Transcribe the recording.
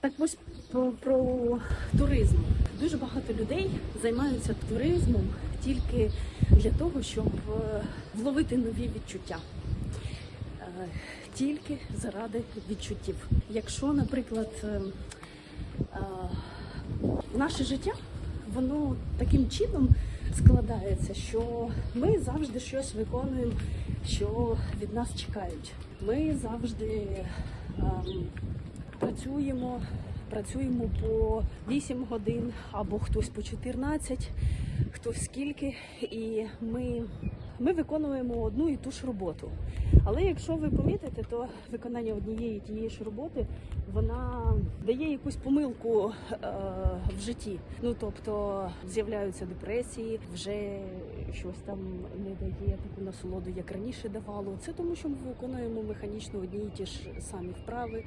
Так ось про, про туризм. Дуже багато людей займаються туризмом тільки для того, щоб е, вловити нові відчуття. Е, Тільки заради відчуттів. Якщо, наприклад, е, наше життя, воно таким чином складається, що ми завжди щось виконуємо, що від нас чекають. Ми завжди ем, працюємо, працюємо по 8 годин або хтось по 14, хтось скільки, і ми, ми виконуємо одну і ту ж роботу. Але якщо ви помітите, то виконання однієї тієї ж роботи вона дає якусь помилку е, в житті. Ну тобто з'являються депресії, вже щось там не дає таку насолоду, як раніше давало. Це тому, що ми виконуємо механічно одні і ті ж самі вправи,